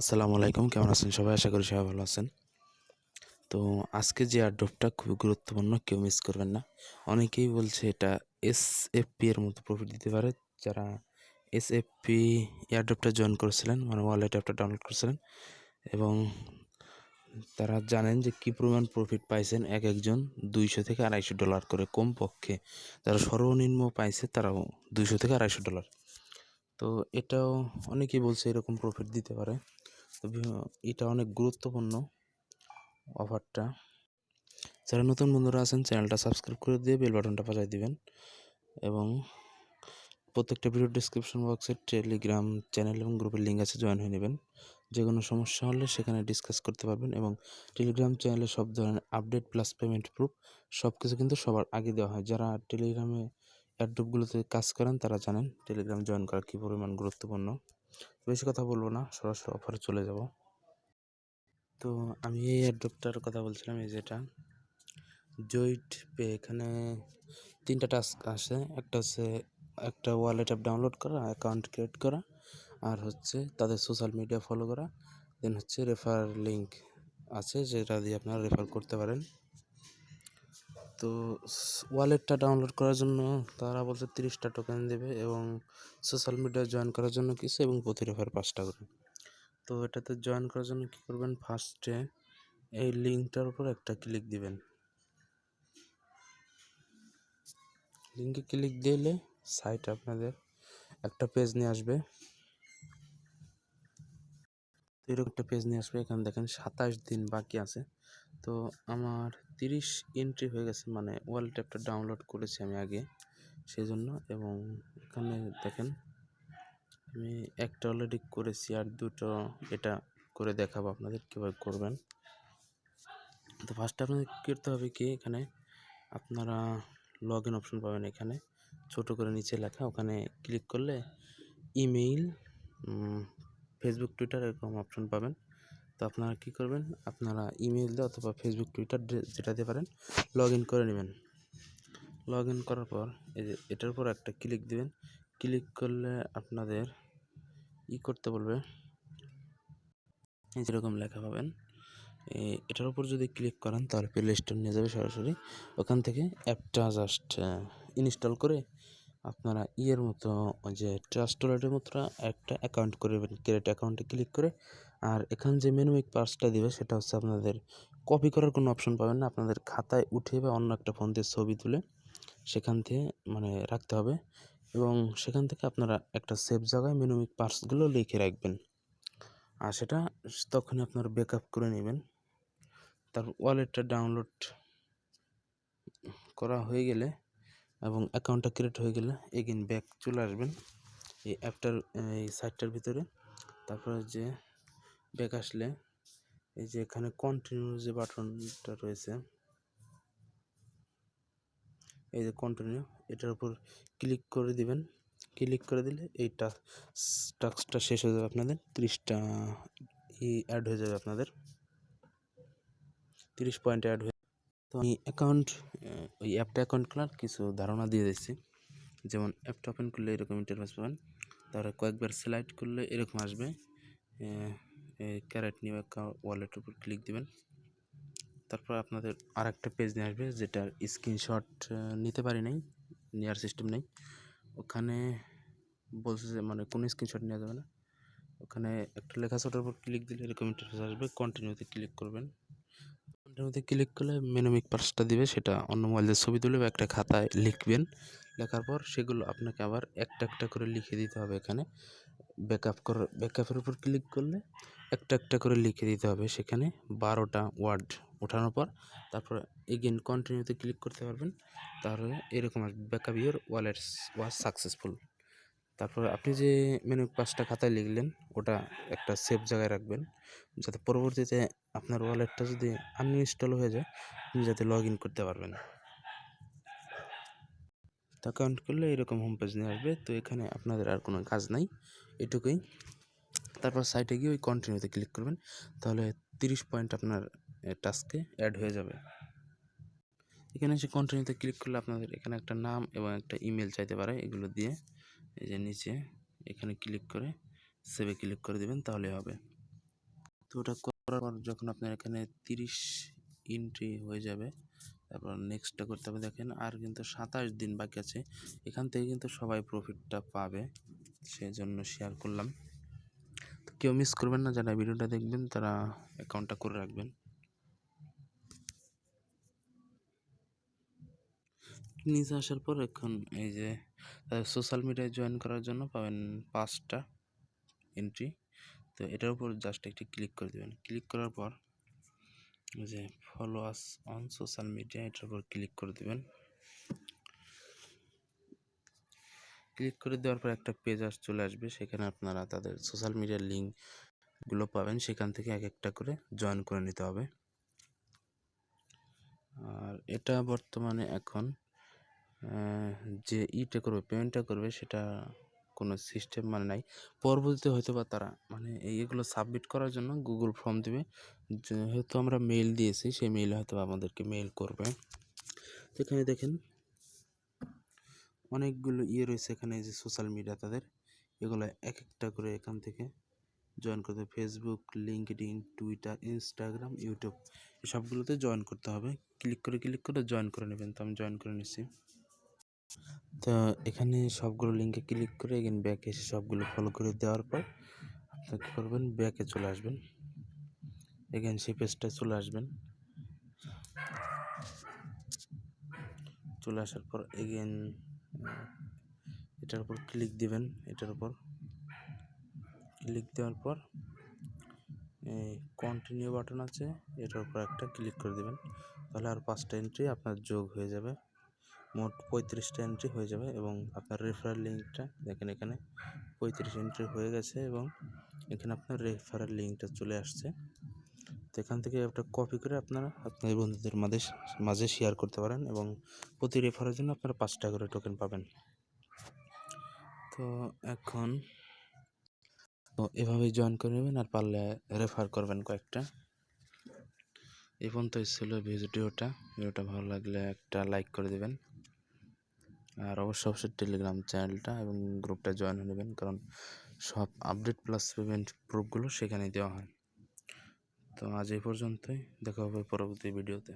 আসসালামু আলাইকুম, কেমন আছেন সবাই? আশা করি সবাই ভালো আছেন। তো আজকে যে এয়ারড্রপটা খুবই গুরুত্বপূর্ণ, কেউ মিস করবেন না। অনেকেই বলছে এটা এস এর মতো প্রফিট দিতে পারে। যারা এস এফ পি এয়ারড্রপটা জয়েন করেছিলেন মানে ওয়ালেট অ্যাপটা ডাউনলোড করেছিলেন, এবং তারা জানেন যে কী পরিমাণ প্রফিট পাইছেন এক একজন দুইশো থেকে আড়াইশো ডলার করে কম পক্ষে যারা সর্বনিম্ন পাইছে তারাও দুইশো থেকে আড়াইশো ডলার তো এটাও অনেকেই বলছে এরকম প্রফিট দিতে পারে। এটা অনেক গুরুত্বপূর্ণ অফারটা যারা নতুন বন্ধুরা আছেন, চ্যানেলটা সাবস্ক্রাইব করে দিয়ে বেল বাটনটা বাজায় দিবেন এবং প্রত্যেকটা ভিডিও ডিসক্রিপশন বক্সে টেলিগ্রাম চ্যানেল এবং গ্রুপের লিঙ্ক আছে জয়েন হয়ে নেবেন। যে কোনো সমস্যা হলে সেখানে ডিসকাস করতে পারবেন এবং টেলিগ্রাম চ্যানেলে সব ধরনের আপডেট প্লাস পেমেন্ট প্রুফ সব কিছু কিন্তু সবার আগে দেওয়া হয়। যারা টেলিগ্রামে অ্যাড্রপগুলোতে কাজ করেন, তারা জানেন টেলিগ্রাম জয়েন করা কী পরিমাণ গুরুত্বপূর্ণ। বেশি কথা বলব না, সরাসরি অফারে চলে যাব। তো আমি এই অ্যাড্রপটার কথা বলছিলাম, এই যেটা জয়েন্ট পে এখানে তিনটা টাস্ক আসে। একটা হচ্ছে একটা ওয়ালেট অ্যাপ ডাউনলোড করা অ্যাকাউন্ট ক্রিয়েট করা, আর হচ্ছে তাদের সোশ্যাল মিডিয়া ফলো করা। দেন হচ্ছে রেফার লিঙ্ক আছে, যেটা দিয়ে আপনারা রেফার করতে পারেন। তো ওয়ালেটটা ডাউনলোড করার জন্য তারা বলছে তিরিশটা টোকেন দেবে এবং সোশ্যাল মিডিয়া জয়েন করার জন্য কিছু এবং প্রতি রেফার পাঁচটা করে। তো এটাতে জয়েন করার জন্য কী করবেন? ফার্স্টে এই লিঙ্কটার উপর একটা ক্লিক দিবেন। লিঙ্কে ক্লিক দিলে সাইট আপনাদের একটা পেজ নিয়ে আসবে। এরকম একটা পেজ নিয়ে আসবে। এখানে দেখেন সাতাশ দিন বাকি আছে। তো আমার তিরিশ এন্ট্রি হয়ে গেছে মানে ওয়ালেট অ্যাপটা ডাউনলোড করেছি আমি আগে সেই জন্য এবং এখানে দেখেন, আমি একটা অলরেডি করেছি আর দুটো এটা করে দেখাবো আপনাদের কীভাবে করবেন। তো ফার্স্টে আপনাদের করতে হবে কি, এখানে আপনারা লগ ইন অপশন পাবেন এখানে, ছোট করে নিচে লেখা, ওখানে ক্লিক করলে ইমেইল ফেসবুক টুইটার এরকম অপশন পাবেন। তো আপনারা কী করবেন? আপনারা ইমেইল দিয়ে অথবা ফেসবুক টুইটার যেটা দিয়ে পারেন লগ ইন করে নেবেন। লগ ইন করার পর এই যে, এটার উপর একটা ক্লিক দিবেন। ক্লিক করলে আপনাদের ই করতে বলবে। যেরকম লেখা পাবেন। এটার উপর যদি ক্লিক করেন, তাহলে প্লে স্টোর নিয়ে যাবে সরাসরি। ওখান থেকে অ্যাপটা জাস্ট ইনস্টল করে আপনারা ইয়ের মতো যে ট্রাস্ট ওয়ালেটের মতো একটা অ্যাকাউন্ট করে নেবেন। ক্রিয়েট অ্যাকাউন্টে ক্লিক করে আর এখান যে মেনুমিক পার্সটা দিবে, সেটা হচ্ছে আপনাদের কপি করার কোনো অপশন পাবেন না। আপনাদের খাতায় উঠে বা অন্য একটা ফোন দিয়ে ছবি তুলে সেখান থেকে মানে রাখতে হবে এবং সেখান থেকে আপনারা একটা সেফ জায়গায় মেনুমিক পার্সগুলো লিখে রাখবেন। আর সেটা তখনই আপনারা ব্যাকআপ করে নেবেন। তারপর ওয়ালেটটা ডাউনলোড করা হয়ে গেলে এবং অ্যাকাউন্টটা ক্রিয়েট হয়ে গেলে এগেন ব্যাক চলে আসবেন। এই অ্যাপটার এই সাইটটার ভিতরে। তারপরে যে ব্যাক আসলে, এই যে এখানে কন্টিনিউ যে বাটনটা রয়েছে, এই যে কন্টিনিউ এটার উপর ক্লিক করে দিবেন। ক্লিক করে দিলে এই টাস্কটা শেষ হয়ে যাবে আপনাদের, তিরিশটা ই অ্যাড হয়ে যাবে আপনাদের। তিরিশ পয়েন্ট অ্যাড হয়ে তো আমি অ্যাকাউন্ট ওই অ্যাপটা অ্যাকাউন্ট খোলার কিছু ধারণা দিয়ে দিচ্ছি। যেমন অ্যাপটা ওপেন করলে এরকম ইন্টারফেস পাবেন, তারপরে কয়েকবার সিলেক্ট করলে এরকম আসবে। ক্যারেট নিউ অ্যাকাউন্ট ওয়ালেটের উপর ক্লিক দিবেন। তারপর আপনাদের আর একটা পেজ নিয়ে আসবে, যেটার স্ক্রিনশট নিতে পারি নাই নেওয়ার সিস্টেম নেই। ওখানে বলছে যে মানে কোনো স্ক্রিনশট নেওয়া যাবে না। ওখানে একটা লেখা ছোটোর উপর ক্লিক দিলে এরকম ইন্টারফেস আসবে কন্টিনিউতে ক্লিক করবেন। কন্টিনিউতে ক্লিক করলে মেনুমিক পার্সটা দিবে, সেটা অন্য মোবাইলের ছবি তুলে বা একটা খাতায় লিখবেন। লেখার পর সেগুলো আপনাকে আবার একটা একটা করে লিখে দিতে হবে এখানে। ব্যাকআপ কর ব্যাকআপের উপর ক্লিক করলে একটা একটা করে লিখে দিতে হবে সেখানে বারোটা ওয়ার্ড ওঠানোর পর। তারপর এগেন কন্টিনিউতে ক্লিক করতে পারবেন। তাহলে এরকম আসবে backup your wallets was successful তারপর আপনি যে মেনু পাঁচটা খাতায় লিখলেন, ওটা একটা সেফ জায়গায় রাখবেন। যাতে পরবর্তীতে আপনার ওয়ালেটটা যদি আনইনস্টল হয়ে যায়, আপনি যাতে লগ ইন করতে পারবেন। তো অ্যাকাউন্ট করলে এরকম হোম পেজ নিয়ে আসবে। তো এখানে আপনাদের আর কোনো কাজ নাই, এটুকুই। তারপর সাইটে গিয়ে ওই কন্টিনিউতে ক্লিক করবেন, তাহলে তিরিশ পয়েন্ট আপনার টাস্কে অ্যাড হয়ে যাবে। এখানে এসে কন্টিনিউতে ক্লিক করলে আপনাদের এখানে একটা নাম এবং একটা ইমেল চাইতে পারে, এগুলো দিয়ে এই যে নিচে এখানে ক্লিক করে সেভে ক্লিক করে দেবেন, তাহলে হবে। তো ওটা করার পর যখন আপনার এখানে তিরিশ এন্ট্রি হয়ে যাবে তারপর নেক্সটটা করতে হবে দেখেন, আর কিন্তু সাতাশ দিন বাকি আছে, এখান থেকে কিন্তু সবাই প্রফিটটা পাবে সেই জন্য শেয়ার করলাম। তো কেউ মিস করবেন না, যারা ভিডিওটা দেখবেন, তারা অ্যাকাউন্টটা করে রাখবেন। নিচে আসার পর এখন এই যে সোশ্যাল মিডিয়ায় জয়েন করার জন্য পাবেন পাঁচটা এন্ট্রি তো এটার উপর জাস্ট একটি ক্লিক করে দেবেন। ক্লিক করার পর যে follow us on social media এটার উপর ক্লিক করে দেবেন। ক্লিক করে দেওয়ার পর একটা পেজ আস চলে আসবে, সেখানে আপনারা তাদের সোশ্যাল মিডিয়ার লিঙ্কগুলো পাবেন। সেখান থেকে এক একটা করে জয়েন করে নিতে হবে। আর এটা বর্তমানে এখন যে ইটা করবে পেমেন্টটা করবে, সেটা কোনো সিস্টেম মানে নাই। পরবর্তীতে হয়তো বা তারা মানে এই এগুলো সাবমিট করার জন্য গুগল ফর্ম দেবে। যেহেতু আমরা মেল দিয়েছি, সেই মেইলে হয়তো আমাদেরকে মেল করবে। এখানে দেখেন, অনেকগুলো ইয়ে রয়েছে এখানে যে সোশ্যাল মিডিয়া তাদের। এগুলো এক একটা করে এখান থেকে জয়েন করতে Facebook LinkedIn Twitter Instagram YouTube সবগুলোতে জয়েন করতে হবে। ক্লিক করে ক্লিক করে জয়েন করে নেবেন। তো আমি জয়েন করে নিচ্ছি। তো এখানে সবগুলো লিঙ্কে ক্লিক করে এগেন ব্যাকে এসে সবগুলো ফলো করে দেওয়ার পর আপনি কী করবেন? ব্যাকে চলে আসবেন। এগেন সেই পেজটায় চলে আসবেন। চলে আসার পর এগেন এটার উপর ক্লিক দিবেন, এটার উপর। ক্লিক দেওয়ার পর কন্টিনিউ বাটন আছে, এটার উপর একটা ক্লিক করে দেবেন। তাহলে আর পাঁচটা এন্ট্রি আপনার যোগ হয়ে যাবে। মোট পঁয়ত্রিশটা এন্ট্রি হয়ে যাবে এবং আপনার রেফারেল লিঙ্কটা দেখেন এখানে পঁয়ত্রিশ এন্ট্রি হয়ে গেছে এবং এখানে আপনার রেফারেল লিঙ্কটা চলে আসছে। তো এখান থেকে একটা কপি করে আপনারা আপনাদের বন্ধুদের মাঝে মাঝে শেয়ার করতে পারেন এবং প্রতি রেফারের জন্য আপনারা পাঁচ টাকা করে টোকেন পাবেন। তো এখন তো এভাবেই জয়েন করে নেবেন আর পারলে রেফার করবেন কয়েকটা। এই পর্যন্তই ছিল ভিডিওটা। ভিডিওটা ভালো লাগলে একটা লাইক করে দেবেন। আর অবশ্যই অবশ্যই টেলিগ্রাম চ্যানেলটা এবং গ্রুপটা জয়েন হয়ে নেবেন। কারণ সব আপডেট প্লাস পেমেন্ট প্রুফগুলো সেখানেই দেওয়া হয়। তো আজ এই পর্যন্তই। দেখা হবে পরবর্তী ভিডিওতে